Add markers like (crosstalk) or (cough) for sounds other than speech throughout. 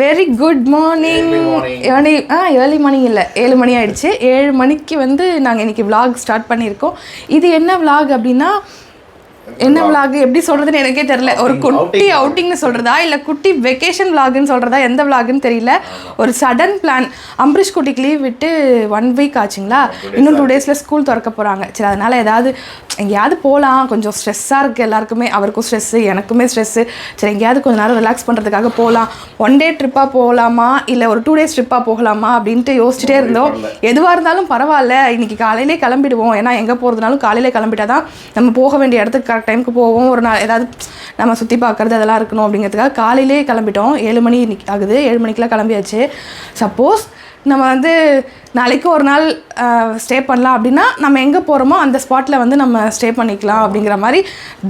Very good morning. Early ah early morning இல்லை. ஏழு மணி ஆயிடுச்சு. ஏழு மணிக்கு வந்து நாங்கள் இன்னைக்கு vlog ஸ்டார்ட் பண்ணியிருக்கோம். இது என்ன vlog அப்படின்னா என்ன vlog? எப்படி சொல்றதுன்னு எனக்கே தெரியல. ஒரு குட்டி. அவுட்டிங்னு சொல்றதா? இல்லை குட்டி வெக்கேஷன் vlogன்னு சொல்றதா? எந்த vlogன்னு தெரியல. ஒரு சடன் பிளான் அம்பரீஷ் குட்டிக்கு லீவ் விட்டு ஒன் வீக் ஆச்சுங்களா? இன்னும் டூ டேஸில் ஸ்கூல் திறக்க போகிறாங்க சரி அதனால ஏதாவது எங்கேயாவது போகலாம் கொஞ்சம் ஸ்ட்ரெஸ்ஸாக இருக்குது எல்லாருக்குமே. அவருக்கும் ஸ்ட்ரெஸ்ஸு எனக்குமே ஸ்ட்ரெஸ்ஸு சரி எங்கேயாவது கொஞ்ச நேரம் ரிலாக்ஸ் பண்ணுறதுக்காக போகலாம் ஒன் டே ட்ரிப்பாக போகலாமா இல்லை ஒரு டூ டேஸ் ட்ரிப்பாக போகலாமா? அப்படின்ட்டு யோசிச்சுட்டே இருந்தோம். எதுவாக இருந்தாலும் பரவாயில்ல. இன்னைக்கு காலையிலே கிளம்பிடுவோம். ஏன்னா எங்கே போகிறதுனாலும் காலையிலே கிளம்பிட்டா தான் நம்ம போக வேண்டிய இடத்துக்கு கரெக்ட் டைமுக்கு போவோம். ஒரு நாள் ஏதாவது நம்ம சுற்றி பார்க்குறது அதெல்லாம் இருக்கணும் அப்படிங்கிறதுக்காக காலையிலே கிளம்பிட்டோம். ஏழு மணி ஆகுது. ஏழு மணிக்கெலாம் கிளம்பியாச்சு. சப்போஸ் நம்ம வந்து நாளைக்கு ஒரு நாள் ஸ்டே பண்ணலாம் அப்படின்னா நம்ம எங்கே போகிறோமோ அந்த ஸ்பாட்டில் வந்து நம்ம ஸ்டே பண்ணிக்கலாம் அப்படிங்கிற மாதிரி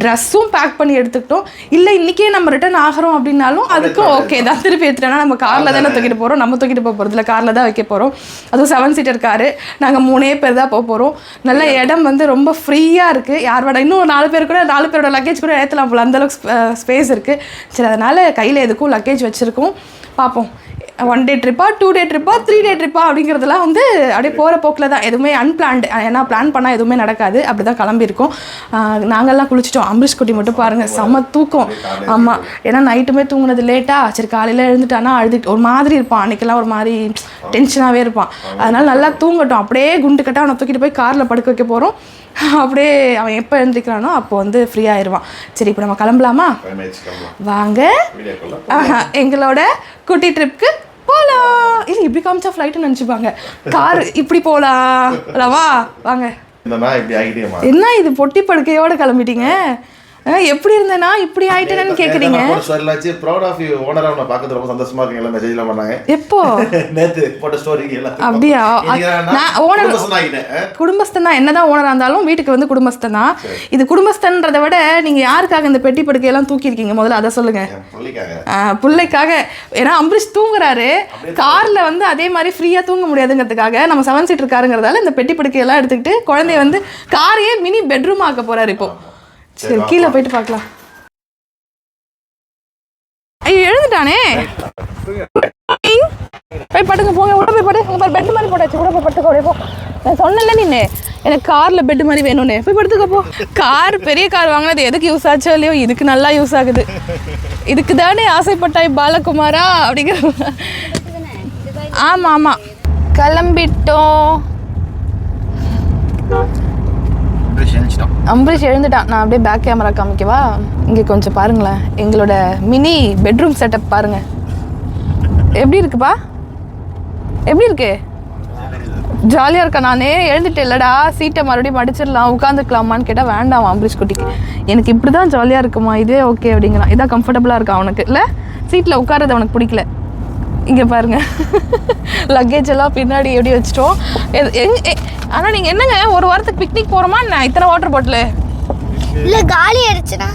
ட்ரெஸ்ஸும் பேக் பண்ணி எடுத்துக்கிட்டோம். இல்லை இன்றைக்கே நம்ம ரிட்டர்ன் ஆகிறோம் அப்படின்னாலும் அதுக்கும் ஓகே தான். திருப்பி எடுத்துட்டோம்னா நம்ம காரில் தானே தூக்கிட்டு போகிறோம் நம்ம தூக்கிட்டு போக போகிறதுல காரில் தான் வைக்க போகிறோம் அதுவும் செவன் சீட்டர் காரு நாங்கள் மூணே பேர் தான் போக போகிறோம் நல்ல இடம் வந்து ரொம்ப ஃப்ரீயாக இருக்குது யார் வேணா இன்னும் ஒரு நாலு பேர் கூட நாலு பேரோட லக்கேஜ் கூட ஏற்றலாம் போல. அந்தளவுக்கு ஸ்பேஸ் இருக்குது சரி அதனால் கையில் எதுக்கும் லக்கேஜ் வச்சுருக்கோம். பார்ப்போம் ஒன் டே ட்ரிப்பா டூ டே ட்ரிப்பா த்ரீ டே ட்ரிப்பா அப்படிங்கிறதுலாம் வந்து அப்படியே போகிற போக்கில் தான் எதுவுமே அன்பிளான்டு ஏன்னா பிளான் பண்ணால் எதுவுமே நடக்காது. அப்படி தான் கிளம்பியிருக்கோம். ஆஹ் நாங்கெல்லாம் குளிச்சிட்டோம். அம்பரீஷ் குட்டி மட்டும் பாருங்கள் செம்ம தூக்கம். ஆமாம் ஏன்னா நைட்டுமே தூங்குனது லேட்டாக சரி காலையில் எழுந்துட்டானா அழுதுட்டு ஒரு மாதிரி இருப்பான். அன்றைக்கெல்லாம் ஒரு மாதிரி டென்ஷனாகவே இருப்பான். அதனால நல்லா தூங்கட்டும். அப்படியே குண்டு கட்ட அவனை தூக்கிட்டு போய் காரில் படுக்க வைக்க போகிறோம் அப்படியே அவன் எப்போ எழுந்திரிக்கிறானோ அப்போ வந்து ஃப்ரீ ஆயிடுவான். சரி இப்போ நம்ம கிளம்பலாமா? வாங்க. எங்களோட குட்டி ட்ரிப்க்கு போகலாம் இல்லை இப்படி காமிச்சா ஃப்ளைட்டுன்னு நினச்சிப்பாங்க. கார் இப்படி போகலாம் வா வாங்க. என்ன இது பொட்டி படுக்கையோட கிளம்பிட்டீங்க? எப்படி இருந்தேனா? இப்படி ஆயிட்டேன்னு கேட்குறீங்க ஸ்டோரிலாச்சு ப்ரௌட் ஆஃப் யூ ஓனரா உன்னை பார்க்கறது ரொம்ப சந்தோஷமா இருக்கு. எல்லாம் மெசேஜ்லாம் பண்ணாங்க. எப்போ? (laughs) நேத்து போட்ட ஸ்டோரி எல்லாம் அப்படியா? நான் நான் owner- குடும்பஸ்தன்? தான் என்னதான் ஓனராக இருந்தாலும் வீட்டுக்கு வந்து குடும்பஸ்தன்? தான் இது குடும்பஸ்தன்றதை விட நீங்கள் யாருக்காக இந்த பெட்டி படுக்கையெல்லாம் தூக்கியிருக்கீங்க? முதல்ல அதை சொல்லுங்கள் என் பிள்ளைக்காக. ஏன்னா அம்பரீஷ் தூங்குறாரு. கார்ல வந்து அதே மாதிரி ஃப்ரீயா தூங்க முடியாதுங்கிறதுக்காக நம்ம செவன் சீட்டர் காருங்கிறதால இந்த பெட்டி படுக்கையெல்லாம் எடுத்துக்கிட்டு குழந்தைய வந்து காரையே மினி பெட்ரூம் ஆக்க போறாரு இப்போ. சரி கீழே போயிட்டு பார்க்கலாம். ஐயோ எழுந்துட்டானே? போய் படுங்க போங்க உள்ள போய் படு. உங்க பெட் மாதிரி போட்டாச்சு. கூட போய் படுத்துக்கோ அப்படியே போ. நான் சொன்னேன்ல நீனு எனக்கு கார்ல பெட் மாதிரி வேணும்னு. போய் படுத்துக்க போ. கார் பெரிய கார் வாங்கினது எதுக்கு யூஸ் ஆச்சோ இல்லையோ இதுக்கு நல்லா யூஸ் ஆகுது. இதுக்கு தானே ஆசைப்பட்டாய் பாலகுமாரா அப்படிங்கிற ஆமா ஆமா. கிளம்பிட்டோம். அம்பரீஷ் எழுந்துட்டான். நான் அப்படியே பேக் கேமரா காமிக்கவா? இங்கே கொஞ்சம் பாருங்களேன். எங்களோட மினி பெட்ரூம் செட்டப் பாருங்க. எப்படி இருக்குப்பா? எப்படி இருக்கு? ஜாலியாக இருக்கா? நானே எழுந்துட்டேன். இல்லடா சீட்டை மறுபடியும் மடிச்சிடலாம் உட்காந்துக்கலாமான்னு கேட்டால் வேண்டாம் அம்பரீஷ் குட்டிக்கு. எனக்கு இப்படி தான் ஜாலியாக இருக்குமா? இதே ஓகே அப்படிங்கிறான். இதான் கம்ஃபர்டபுளாக இருக்கா அவனுக்கு? இல்லை சீட்டில் உட்காரது அவனுக்கு பிடிக்கல. இங்கே பாருங்க. லக்கேஜ் எல்லாம் பின்னாடி எப்படி வச்சிட்டோம்? எது- எங்க எ- ஆனா நீங்க என்னங்க ஒரு வாரத்துக்கு பிக்னிக் போறோமா நான் இத்தனை வாட்டர் பாட்டில் இல்ல காலி ஆயிடுச்சுன்னா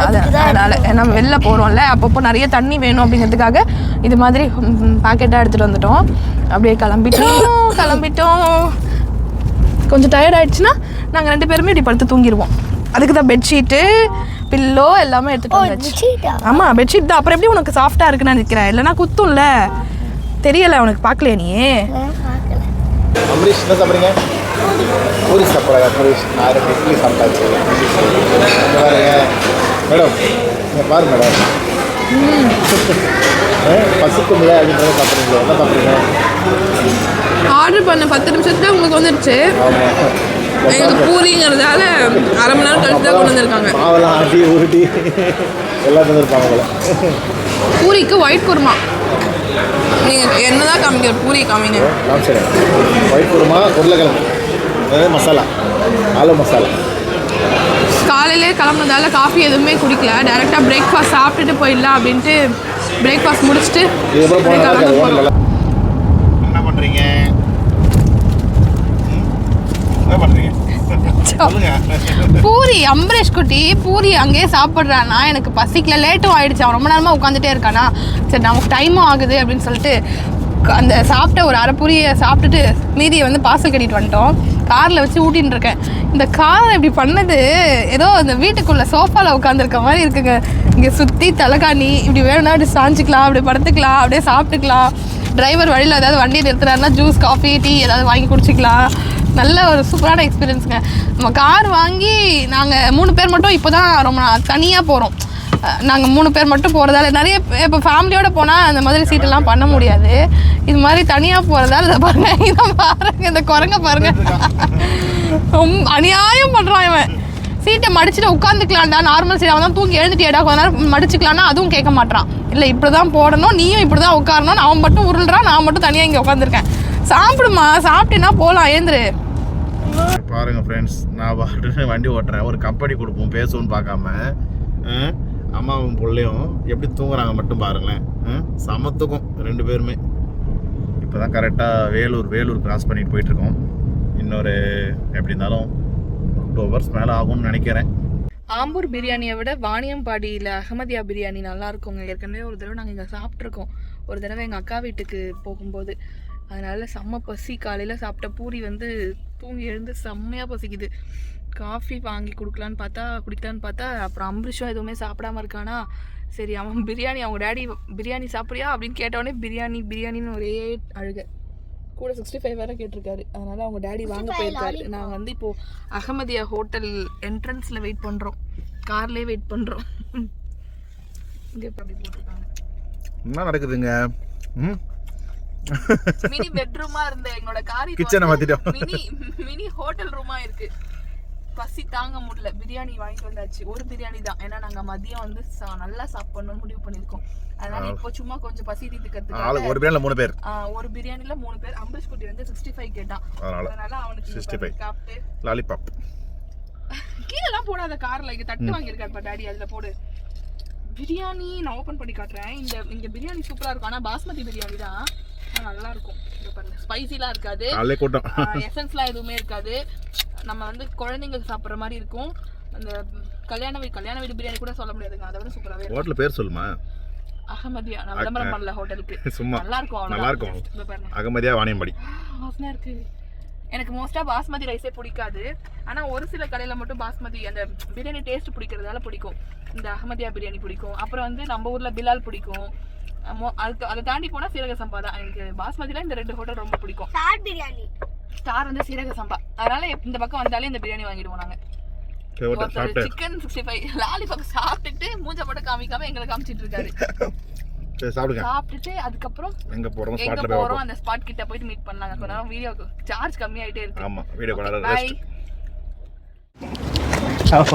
அதனால நம்ம வெளில போகிறோம்ல அப்பப்போ நிறைய தண்ணி வேணும் அப்படிங்கிறதுக்காக இது மாதிரி பாக்கெட்டாக எடுத்துகிட்டு வந்துட்டோம். அப்படியே கிளம்பிட்டோம் கிளம்பிட்டோம். கொஞ்சம் டயர்ட் ஆயிடுச்சுன்னா நாங்கள் ரெண்டு பேருமே இப்படி படுத்து தூங்கிடுவோம் அதுக்கு தான் பெட்ஷீட்டு பில்லோ எல்லாமே எடுத்துகிட்டு வந்தாச்சு. ஆமாம் பெட்ஷீட் தான். அப்புறம் எப்படி உனக்கு சாஃப்டாக இருக்குன்னு நினைக்கிறேன் இல்லைனா குத்தும்ல? தெரியல உனக்கு பார்க்கலையா நீ? பார்க்கல. அம்பரீஷ் என்ன சாப்பிட்றீங்க? பூரி சாப்பிட்றாங்க அம்பரீஷ் நான் ரெண்டு இட்லி சாப்பிட்டாச்சு இங்க பாருங்க. மேடம் இங்கே பாரு மேடம். (laughs) பசுக்குமில்ல அப்படின்றத சாப்பிட்றீங்களா என்ன சாப்பிட்றீங்க? ஆர்டர் பண்ண பத்து நிமிஷத்துல உங்களுக்கு வந்துருச்சு. எங்களுக்கு பூரிங்கிறதால அரை மணி நேரம் கழிச்சு தான் கொண்டு வந்திருக்காங்க. மாவெல்லாம் ஆட்டி எல்லாம் தந்துருப்பாங்க போல பூரிக்கு ஒயிட் குருமா. நீங்கள் என்னதான் காமிக்கிற பூரி காமிங்க. சரி. ஒயிட் குருமா உருளைக்கிழங்கு. மசாலா. ஆலு மசாலா. காலையிலே கிளம்புனதால காஃபி எதுவுமே குடிக்கல. டைரெக்டாக பிரேக்ஃபாஸ்ட் சாப்பிட்டுட்டு போயிடலாம் அப்படின்ட்டு பிரேக்ஃபாஸ்ட் முடிச்சுட்டு என்ன பண்ணுறீங்க பூரி அம்பரேஷ் குட்டி பூரி அங்கேயே சாப்பிட்றானா? எனக்கு பசிக்கல. லேட்டும் ஆயிடுச்சு. அவன் ரொம்ப நேரமாக உட்காந்துட்டே இருக்கானா? சரி நமக்கு டைமும் ஆகுது அப்படின்னு சொல்லிட்டு அந்த சாப்பிட்ட ஒரு அரை பூரியை சாப்பிட்டுட்டு மீதியை வந்து பார்சல் கட்டிட்டு வந்துட்டோம். காரில் வச்சு ஊட்டின்னு இருக்கேன். இந்த காரை இப்படி பண்ணது ஏதோ இந்த வீட்டுக்குள்ளே சோஃபாவில் உட்காந்துருக்க மாதிரி இருக்குங்க. இங்கே சுற்றி தலைகாணி இப்படி வேணும்னா இப்படி சாஞ்சிக்கலாம் அப்படி படுத்துக்கலாம் அப்படியே சாப்பிட்டுக்கலாம். டிரைவர் வழியில் ஏதாவது வண்டி நிறுத்துறாருன்னா ஜூஸ் காஃபி டீ ஏதாவது வாங்கி குடிச்சிக்கலாம். நல்ல ஒரு சூப்பரான எக்ஸ்பீரியன்ஸுங்க நம்ம கார் வாங்கி நாங்கள் மூணு பேர் மட்டும் இப்போ தான் ரொம்ப தனியாக போகிறோம் நாங்கள் மூணு பேர் மட்டும் போகிறதால நிறைய இப்போ ஃபேமிலியோடு போனால் அந்த மாதிரி சீட்டெல்லாம் பண்ண முடியாது. இது மாதிரி தனியாக போகிறதால இதை பாருங்க இதை பாருங்க இந்த குரங்க பாருங்கள் ரொம்ப அநியாயம் பண்ணுறான் இவன். சீட்டை மடிச்சுட்டு உட்காந்துக்கலாம்டா நார்மல் சீட் அவன் தான் தூங்கி எழுந்துட்டியாடா கொஞ்ச நேரம் மடிச்சுக்கலாம்னா அதுவும் கேட்க மாட்றான். இல்லை இப்படி தான் போடணும் நீயும் இப்படி தான் உட்காரணும் அவன் மட்டும் உருள்றான் நான் மட்டும் தனியாக இங்கே உட்காந்துருக்கேன் சாப்பிடுமா? சாப்பிட்டேன்னா போகலாம் ஏந்திரு பாருங்க ஃப்ரெண்ட்ஸ் நான் வண்டி ஓட்டுறேன். ஒரு கம்பெனி கொடுப்போம் பேசுவோன்னு பார்க்காம அம்மாவும் பிள்ளையும் எப்படி தூங்குறாங்க மட்டும் பாருங்களேன். அஹ், செம தூக்கம் ரெண்டு பேருமே. இப்போ தான் கரெக்டாக வேலூர் வேலூர் கிராஸ் பண்ணிட்டு போயிட்டுருக்கோம். இன்னொரு எப்படி இருந்தாலும் டூ ஹவர்ஸ் மேலே ஆகும்னு நினைக்கிறேன். ஆம்பூர் பிரியாணியை விட வாணியம்பாடியில் அகமதியா பிரியாணி நல்லா இருக்குங்க. ஏற்கனவே ஒரு தடவை நாங்கள் இங்கே சாப்பிட்ருக்கோம் ஒரு தடவை எங்கள் அக்கா வீட்டுக்கு போகும்போது. அதனால செம்ம பசி. காலையில் சாப்பிட்ட பூரி வந்து தூங்கி எழுந்து செம்மையாக பசிக்குது. காஃபி வாங்கி கொடுக்கலான்னு பார்த்தா குடிக்கலான்னு பார்த்தா அப்புறம் அம்பரிஷும் எதுவுமே சாப்பிடாம இருக்கானா? சரி அவன் பிரியாணி அவங்க டேடி பிரியாணி சாப்பிட்றியா? அப்படின்னு கேட்டவொடனே பிரியாணி பிரியாணின்னு ஒரே அழுக. கூட சிக்ஸ்டி ஃபைவ் வேற கேட்டிருக்காரு. அதனால அவங்க டேடி வாங்க போயிருக்காரு. நாங்கள் வந்து இப்போ அகமதியா ஹோட்டல் என்ட்ரன்ஸ்ல வெயிட் பண்றோம். கார்லயே வெயிட் பண்றோம். இங்க இப்ப அப்படி போட்டிருக்காங்க? என்ன நடக்குதுங்க? ம்? (laughs) மினி பெட்ரூமா இருந்த எங்களோட காரி மாத்திட்டோம். மினி மினி ஹோட்டல் ரூமா இருக்கு. பசி தாங்க முடியல. பிரியாணி வாங்கிட்டு வந்தாச்சு. ஒரு பிரியாணி தான். ஏன்னா நாங்க மதியம் வந்து நல்லா சாப்பிடணும்னு முடிவு பண்ணிருக்கோம் அதனால இப்போ சும்மா கொஞ்சம் பசி தீர்த்துக்கிறதுக்காக ஆளுக்கு ஒரு மூணு பேர். ஒரு பிரியாணில மூணு பேர். அம்பரீஷ் குட்டி வந்து சிக்ஸ்டி ஃபைவ் கேட்டான். அதனால அவனுக்கு இங்க 65. பாரு, சாப்பிட்டு லாலிபாப் கீழெல்லாம் போடாத கார்ல இங்க தட்டு வாங்கியிருக்காருப்பா டாடி அதுல போடு. பிரியாணி நான் ஓபன் பண்ணி காட்டுறேன். இந்த இங்க பிரியாணி சூப்பரா இருக்கும். ஆனா பாஸ்மதி பிரியாணி தான். நல்லா இருக்கும் ஸ்பைசிலாம் இருக்காது. எசன்ஸ்லாம் எதுவுமே இருக்காது. நம்ம வந்து குழந்தைங்க சாப்பிட்ற மாதிரி இருக்கும். அந்த கல்யாண வீடு கல்யாண வீடு பிரியாணி கூட சொல்ல முடியாதுங்க. அதை விட சூப்பராகவே ஹோட்டல் பேர் சொல்லுமா? அகமதியா. நான் விளம்பரம் பண்ணல ஹோட்டலுக்கு. (laughs) சும்மா. நல்லா இருக்கும். நல்லா இருக்கும் அகமதியா வாணியம்பாடி. வாசனை இருக்கு. எனக்கு மோஸ்டா பாஸ்மதி ரைஸே பிடிக்காது. ஆனா ஒரு சில கடையில மட்டும் பாஸ்மதி அந்த பிரியாணி டேஸ்ட் பிடிக்கிறதால பிடிக்கும். இந்த அகமதியா பிரியாணி பிடிக்கும். அப்புறம் வந்து நம்ம ஊர்ல பிலால் பிடிக்கும். அதுக்கு அதை தாண்டி போனா சீரக சம்பா தான். எனக்கு பாஸ்மதில இந்த ரெண்டு ஹோட்டல் ரொம்ப பிடிக்கும். ஸ்டார் பிரியாணி. ஸ்டார் வந்து சீரக சம்பா. அதனால இந்த பக்கம் வந்தாலே இந்த பிரியாணி வாங்கிடுவோம் நாங்க. சரி ஹோட்டல் சாப்பிட்டு சிக்கன் சிக்ஸ்டி ஃபைவ் லாலிபாப் சாப்பிட்டுட்டு மூஞ்ச மட்டும் காமிக்காம எங்களை காமிச்சிட்டு இருக்காரு. சாப்பிட்டுட்டு அதுக்கப்புறம் எங்க போறோம் எங்க போறோம் அந்த ஸ்பாட் கிட்ட போயிட்டு மீட் பண்ணலாங்க. கொஞ்ச நேரம் வீடியோ சார்ஜ் கம்மியாயிட்டே இருக்கு. ஆமா வீடியோ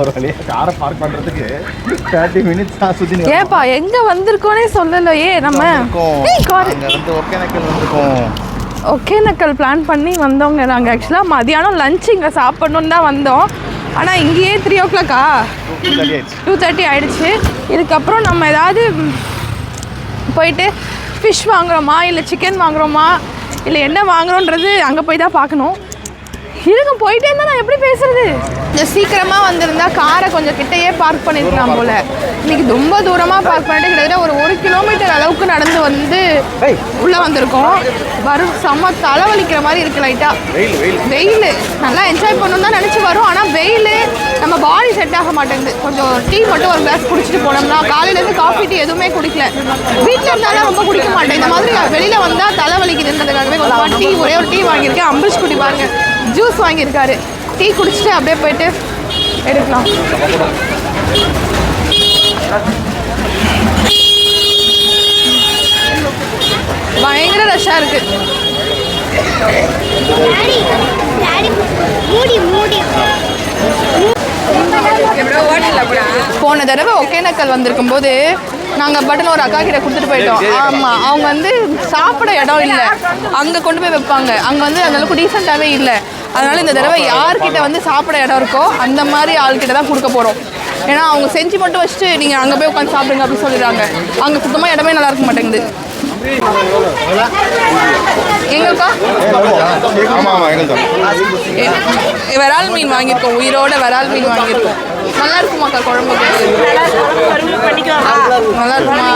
ஒரு வழியா காரை பார்க் பண்றதுக்கு தேர்ட்டி மினிட்ஸ் தான் சுத்தி ஏப்பா எங்க வந்திருக்கோனே சொல்லலையே நம்ம. ஒகேனக்கல் வந்திருக்கோம். ஒகேனக்கல் பிளான் பண்ணி வந்தோங்க நாங்கள் ஆக்சுவலாக மதியானம் லஞ்ச் இங்கே சாப்பிடணுன்னு தான் வந்தோம். ஆனால் இங்கேயே த்ரீ ஓ கிளாக்கா டூ தேர்ட்டி ஆயிடுச்சு. இதுக்கப்புறம் நம்ம ஏதாவது போயிட்டு ஃபிஷ் வாங்குறோமா இல்லை சிக்கன் வாங்குறோமா இல்லை என்ன வாங்குறோன்றது அங்கே போய் தான் பார்க்கணும். இருங்க போயிட்டே இருந்தா நான் எப்படி பேசுறது? இந்த சீக்கிரமா வந்திருந்தா காரை கொஞ்சம் கிட்டயே பார்க் பண்ணிருக்கலாம் போல. இன்னைக்கு ரொம்ப தூரமா பார்க் பண்ணிட்டு கிட்டத்தட்ட ஒரு ஒரு கிலோமீட்டர் அளவுக்கு நடந்து வந்து உள்ள வந்திருக்கோம். வரும் செம்ம தலைவலிக்கிற மாதிரி இருக்கு லைட்டா வெயில் நல்லா என்ஜாய் பண்ணணும் தான் நினச்சி வரும். ஆனால் வெயில் நம்ம பாடி செட் ஆக மாட்டேங்குது. கொஞ்சம் டீ மட்டும் ஒரு கிளாஸ் குடிச்சிட்டு போனோம்னா காலையிலேருந்து காஃபி டீ எதுவுமே குடிக்கல. வீட்டில் இருந்தாலும் ரொம்ப குடிக்க மாட்டேன். இந்த மாதிரி வெளியில் வந்தால் தலை வலிக்குதுன்றதுக்காகவே கொஞ்சம் டீ ஒரே ஒரு டீ வாங்கியிருக்கேன். அம்பரிஷ் குடி பாருங்க. ஜூஸ் வாங்கியிருக்காரு. டீ குடிச்சிட்டு அப்படியே போயிட்டு எடுக்கலாம். பயங்கர ரஷ்ஷாக இருக்குது டாடி டாடி மூடி மூடி. போன தடவை ஒகேனக்கல் வந்திருக்கும் போது நாங்கள் பட்டன் ஒரு அக்கா கிட்ட கொடுத்துட்டு போயிட்டோம். ஆமாம் அவங்க வந்து சாப்பிட இடம் இல்லை. அங்கே கொண்டு போய் வைப்பாங்க. அங்கே வந்து அந்த அளவுக்கு டீசெண்டாகவே இல்லை. அதனால இந்த தடவை யார்கிட்ட வந்து சாப்பிட இடம் இருக்கோ அந்த மாதிரி ஆள்கிட்ட தான் கொடுக்க போகிறோம் ஏன்னா அவங்க செஞ்சு மட்டும் வச்சுட்டு நீங்கள் அங்கே போய் உட்காந்து சாப்பிடுங்க அப்படின்னு சொல்லிடுறாங்க. அங்கே சுத்தமாக இடமே நல்லா இருக்க மாட்டேங்குது. எங்களுக்கா ஆமா ஆமா எங்களுக்கு எ- விரால் மீன் வாங்கியிருக்கோம். உயிரோட விரால் மீன் வாங்கியிருக்கோம். நல்லா இருக்குமாக்கா குழம்பு? நல்லா இருக்குமா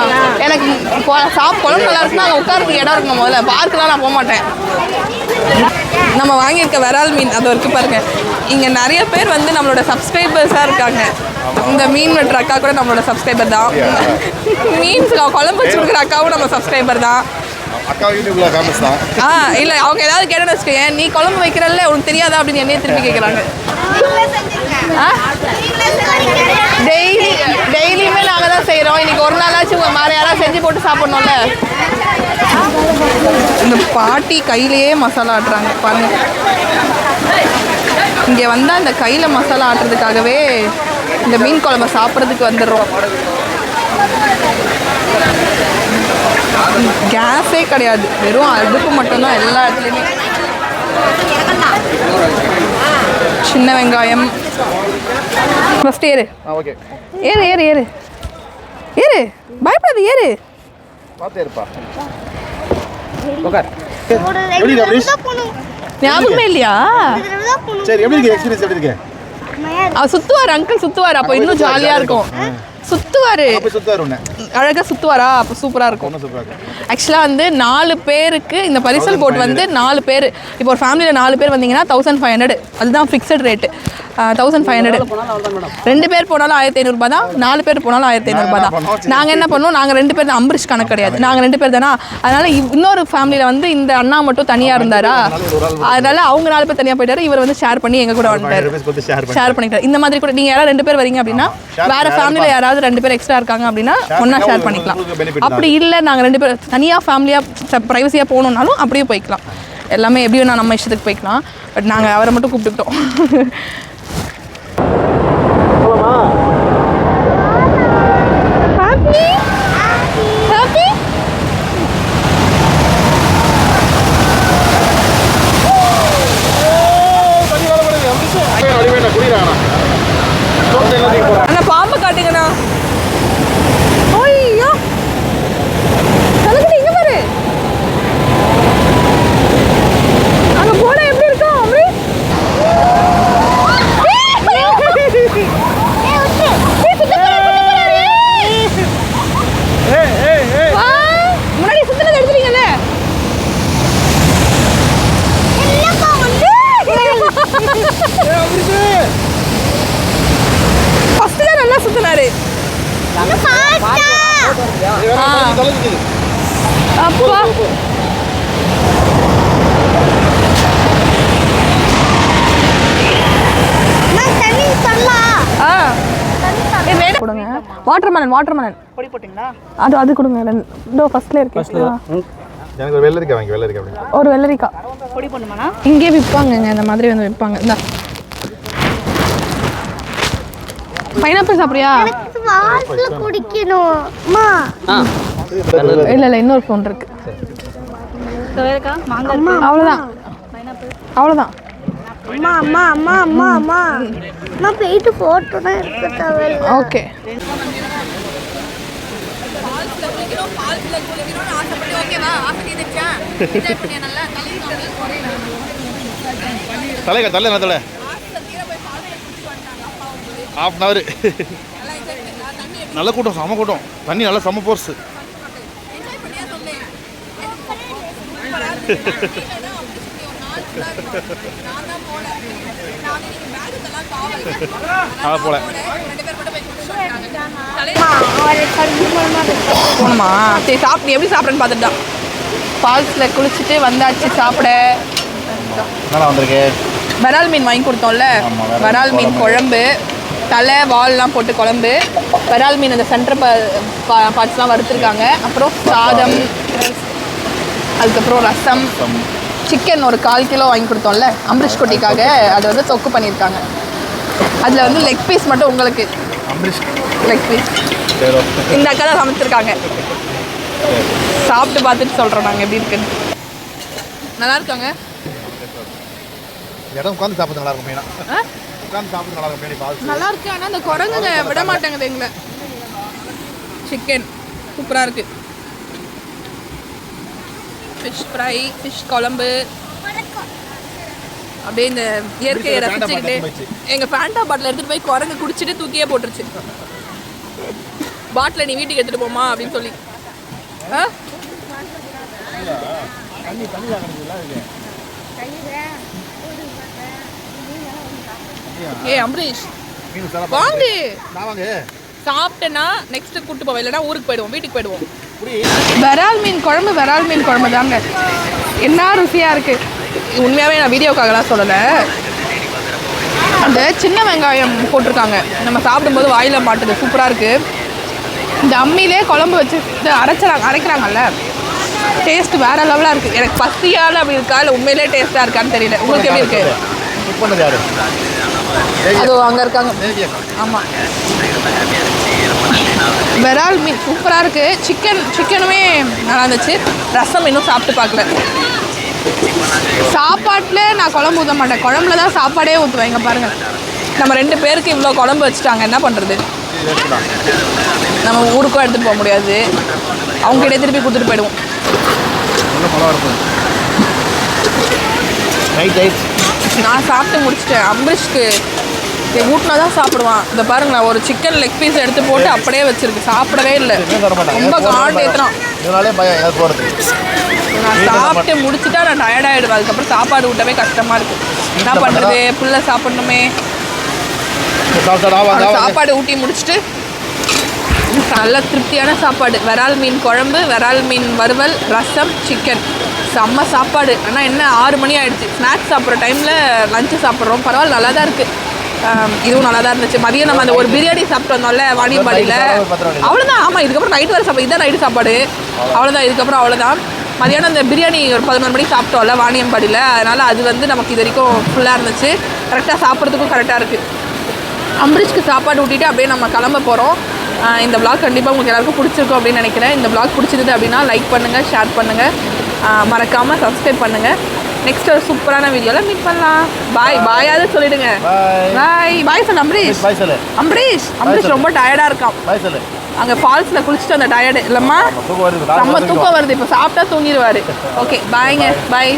எனக்கு சாப் குழம்பு நல்லா இருக்குன்னா அங்கே உட்காரத்துக்கு இடம் இருக்குமா முதல்ல. பார்க்கெலாம் நான் போக மாட்டேன் நம்ம வாங்கியிருக்க விரால் மீன் அது இருக்கு பாருங்க. இங்கே நிறைய பேர் வந்து நம்மளோட சப்ஸ்கிரைபர்ஸாக இருக்காங்க. இந்த மீன் வெட்டுற அக்கா கூட நம்மளோட சப்ஸ்கிரைபர் தான். (laughs) மீன்ஸ் குழம்பு வச்சு கொடுக்குற அக்காவும் நம்ம சப்ஸ்கிரைபர் தான். அக்கா யூடியூப்ல ஃபேமஸ் தான் ஆ இல்லை அவங்க ஏதாவது கேட்டேன்னு வச்சுக்கோங்க நீ குழம்பு வைக்கிறல்ல உனக்கு தெரியாதா அப்படின்னு என்னைய திருப்பி கேட்குறாங்க டெய்லி டெய்லியுமே நாங்கள் தான் செய்கிறோம் இன்னைக்கு ஒரு நாளாச்சும் உங்கள் மாதிரி யாராவது செஞ்சு போட்டு சாப்பிட்ணும்ல. இந்த பாட்டி கையிலேயே மசாலா ஆட்டுறாங்க பாருங்க. இங்கே வந்தால் இந்த கையில் மசாலா ஆட்டுறதுக்காகவே இந்த மீன் குழம்ப சாப்பிட்றதுக்கு வந்துடுறோம். கேஸே கிடையாது. வெறும் அடுப்பு மட்டும்தான் எல்லா இடத்துலையுமே. சின்ன வெங்காயம். ஃபஸ்ட் ஏறு. ஓகே ஏறு ஏறு ஏறு. ஏறு. பயப்படாது ஏறு. ஞாபகமே இல்லையா? சரி எப்படி இருக்கு எக்ஸ்பீரியன்ஸ் எப்படி இருக்கு? அவர் சுத்துவார் அங்கிள் சுத்துவார். அப்போ இன்னும் ஜாலியாக இருக்கும். சுத்துவார். அப்போ சுத்தாரு உன்னை. அழகாக சுத்துவாரா? அப்போ சூப்பராக இருக்கும். ஆக்சுவலாக வந்து நாலு பேருக்கு இந்த பரிசல் போட் வந்து நாலு பேர். இப்போ ஒரு ஃபேமிலியில் நாலு பேர் வந்தீங்கன்னா தௌசண்ட் ஃபைவ் ஹண்ட்ரட் அதுதான் fixed rate thousand five hundred ரெண்டு பேர் போனாலும் ஆயிரத்தி ஐநூறுபா தான். நாலு பேர் போனாலும் ஆயிரத்தி ஐநூறுபா தான். நாங்கள் என்ன பண்ணுவோம் நாங்கள் ரெண்டு பேர் தான். அம்பரிஷ் கணக்கு கிடையாது. நாங்கள் ரெண்டு பேர் தானா? அதனால இன்னொரு ஃபேமிலியில் வந்து இந்த அண்ணா மட்டும் தனியாக இருந்தாரா? அதனால அவங்க நாலு பேர் தனியாக போயிட்டாரு. இவர் வந்து ஷேர் பண்ணி எங்க கூட வந்துட்டாரு ஷேர் பண்ணி ஷேர் பண்ணிக்கலாம் இந்த மாதிரி கூட நீங்க யாராவது ரெண்டு பேர் வரீங்க அப்படின்னா வேற ஃபேமிலியில யாராவது ரெண்டு பேர் எக்ஸ்ட்ரா இருக்காங்க அப்படின்னா ஒண்ணா ஷேர் பண்ணிக்கலாம். அப்படி இல்லை நாங்க ரெண்டு பேர் தனியா ஃபேமிலியா ப்ரைவசியா போகணும்னாலும் அப்படியே போய்க்கலாம். எல்லாமே எப்படி வேணா நம்ம இஷ்டத்துக்கு போய்க்கலாம். பட் நாங்க அவரை மட்டும் கூப்பிட்டுக்கிட்டோம். ஹாப்பி ஹாப்பி அப்படி வேண்டாம் குடிக்கிறானா எல்லாத்தையும் போகிறேன் அண்ணா பாம்பை காட்டுங்கண்ணா ஐயோ தலைக்கடி இங்க பாரு அங்க போனா எப்படி இருக்கும் அம்ரி முன்னாடி சுத்தினது எடுத்துட்டீங்கல்ல ஃபர்ஸ்ட் தான் நல்லா சுத்தினாரு ஆ. அப்பா ஆ ஏ வேணும் கொடுங்க வாட்டர் மெலன் வாட்டர் மெலன் பொடி போட்டிங்களா? அது அது கொடுங்க. இதோ ஃபர்ஸ்ட்ல இருக்கு. எனக்கு ஒரு வெள்ளரிக்காய் வாங்கி வெள்ளரிக்காய் அப்படி ஒரு வெள்ளரிக்காய். பொடி பண்ணுமாண்ணா இங்கே விற்பாங்கங்க இந்த மாதிரி வந்து விற்பாங்க இந்த. பைனாப்பிள் சாப்பிட்றியா? குடிக்கணும். அம்மா. இல்ல இல்ல இன்னொரு ஃபோன் இருக்கு. அவ்வளோதான் அவ்வளோதான் அம்மா அம்மா. அம்மா அம்மா அம்மா நான் போயிட்டு போட்டோன்னா இருக்க தேவையில்ல ஓகே தலைக்கா தலை என்ன தலை? ஹாஃப் அன் ஹவர் நல்ல கூட்டம் செம கூட்டம். தண்ணி நல்லா செம போர்ஸ் ஆ போல. போகணுமா சரி சாப்பிட்டு எப்படி சாப்பிட்றேன்னு பார்த்துட்டு தான் ஃபால்ஸில் குளிச்சுட்டு வந்தாச்சு சாப்பிட. வந்திருக்கு. வரால் மீன் வாங்கி கொடுத்தோம்ல. வரால் மீன் குழம்பு. தலை வால்லாம் போட்டு குழம்பு. வரால் மீன் அந்த சென்டர் பார்ட்ஸ்லாம் வறுத்துருக்காங்க. அப்புறம் சாதம் அதுக்கப்புறம் ரசம். சிக்கன் ஒரு கால் கிலோ வாங்கி கொடுத்தோம்ல அம்பரிஷ் குட்டிக்காக அதை வந்து தொக்கு பண்ணியிருக்காங்க. அதில் வந்து லெக் பீஸ் மட்டும் உங்களுக்கு. லெக் பீஸ் இந்த அக்கா தான் சமைச்சிருக்காங்க. சாப்பிட்டு பார்த்துட்டு சொல்கிறோம் நாங்கள் எப்படி இருக்குன்னு. நல்லா இருக்காங்க? இடம் உட்காந்து சாப்பிட்டு நல்லா இருக்கும் மெயினாக? உட்காந்து சாப்பிட்டு நல்லா இருக்கும் நல்லா இருக்கு ஆனால் அந்த குரங்குங்க விட மாட்டேங்குது எங்களை. சிக்கன் சூப்பராக இருக்கு. ஃபிஷ் ஃப்ரை ஃபிஷ் குழம்பு. அப்படியே இந்த இயற்கையை ரசிச்சுக்கிட்டு. எங்கள் ஃபேண்டா பாட்டில் எடுத்துகிட்டு போய் குரங்கு குடிச்சிட்டு தூக்கியே போட்டுருச்சு. பாட்டில் நீ வீட்டுக்கு எடுத்துகிட்டு போமா அப்படின்னு சொல்லி. ஆ? ஏ அம்பரீஷ். வாங்கு. சாப்பிட்டேன்னா நெக்ஸ்ட் கூட்டு போவோம் இல்லைன்னா ஊருக்கு போயிடுவோம் வீட்டுக்கு போயிடுவோம். விரால் மீன் குழம்பு விரால் மீன் குழம்பு தாங்க. என்ன ருசியாக இருக்குது உண்மையாகவே நான் வீடியோக்காகலாம் சொல்லலை. அந்த சின்ன வெங்காயம் போட்டிருக்காங்க. நம்ம சாப்பிடும்போது வாயில் மாட்டுது. சூப்பராக இருக்குது இந்த அம்மிலே குழம்பு வச்சு இது அரைச்சாங்க அரைக்கிறாங்கல்ல. டேஸ்ட் வேற லெவலாக இருக்குது எனக்கு பசியால் அப்படி இருக்கா? இல்லை உண்மையிலே டேஸ்ட்டாக இருக்கான்னு தெரியல. உங்களுக்கு எப்படி இருக்குது அது அங்கே இருக்காங்க. ஆமாம் விரால் மீன் சூப்பராக இருக்குது சிக்கன் சிக்கனுமே நல்லா இருந்துச்சு. ரசம் இன்னும் சாப்பிட்டு பார்க்கல. சாப்பாட்டில் நான் குழம்பு ஊற்ற மாட்டேன். குழம்புல தான் சாப்பாடே ஊற்றுவேன் இங்கே பாருங்கள் நம்ம ரெண்டு பேருக்கு இவ்வளோ குழம்பு வச்சுட்டாங்க. என்ன பண்ணுறது நம்ம ஊருக்கும் எடுத்துகிட்டு போக முடியாது. அவங்ககிட்ட திருப்பி கொடுத்துட்டு போயிடுவோம். நான் சாப்பிட்டு முடிச்சிட்டேன். அம்பரீஷ்க்கு ஊட்டினா தான் சாப்பிடுவான். இந்த பாருங்க நான் ஒரு சிக்கன் லெக் பீஸ் எடுத்து போட்டு அப்படியே வச்சிருக்கு. சாப்பிடவே இல்லை. ரொம்ப காண்டு போகிறது நான் சாப்பிட்டு முடிச்சுட்டா நான் டயர்ட் ஆகிடுவேன் அதுக்கப்புறம் சாப்பாடு ஊட்டவே கஷ்டமாக இருக்குது என்ன பண்ணுறது புள்ள சாப்பிடணுமே. சாப்பாடு ஊட்டி முடிச்சுட்டு நல்ல திருப்தியான சாப்பாடு. விரால் மீன் குழம்பு விரால் மீன் வறுவல் ரசம் சிக்கன் செம்ம சாப்பாடு. ஆனால் என்ன ஆறு மணி ஆயிடுச்சு. ஸ்நாக்ஸ் சாப்பிட்ற டைமில் லஞ்சு சாப்பிட்றோம். பரவாயில்ல நல்லா தான் இருக்குது இதுவும் நல்லா தான் இருந்துச்சு. மதியம் நம்ம அந்த ஒரு பிரியாணி சாப்பிட்டு வந்தோம்ல வாணியம்பாடியில். அவ்வளோதான் ஆமாம் இதுக்கப்புறம் நைட் வர சாப்பாடு இதுதான் நைட்டு சாப்பாடு. அவ்வளோதான் இதுக்கப்புறம் அவ்வளோதான் மதியானம் அந்த பிரியாணி ஒரு பதினொரு மணிக்கு சாப்பிட்டோம்ல வாணியம்பாடியில். அதனால் அது வந்து நமக்கு இது வரைக்கும் ஃபுல்லாக இருந்துச்சு. கரெக்டாக சாப்பிட்றதுக்கும் கரெக்டாக இருக்குது அம்பரீஷ்க்கு சாப்பாடு ஊட்டிட்டு அப்படியே நம்ம கிளம்ப போகிறோம் இந்த vlog கண்டிப்பாக உங்களுக்கு எல்லாருக்கும் பிடிச்சிருக்கும் அப்படின்னு நினைக்கிறேன். இந்த vlog பிடிச்சிருந்தது அப்படின்னா லைக் பண்ணுங்கள் ஷேர் பண்ணுங்கள் மறக்காமல் சப்ஸ்கிரைப் பண்ணுங்கள் நெக்ஸ்ட் ஒரு சூப்பரான வீடியோவில் மீட் பண்ணலாம். பாய் பாயாவது சொல்லிடுங்க. பாய் பாய் பாய் சொல் அம்பரீஷ். பாய் சொல்லு. அம்பரீஷ். அம்பரீஷ் ரொம்ப டயர்டாக இருக்கான். பாய் சொல்லு. அங்கே ஃபால்ஸில் குளிச்சுட்டு அந்த டயர்டு இல்லைம்மா? செம்ம தூக்கம் வருது. இப்போ சாப்பிட்டா தூங்கிடுவாரு. ஓகே பாய்ங்க பாய்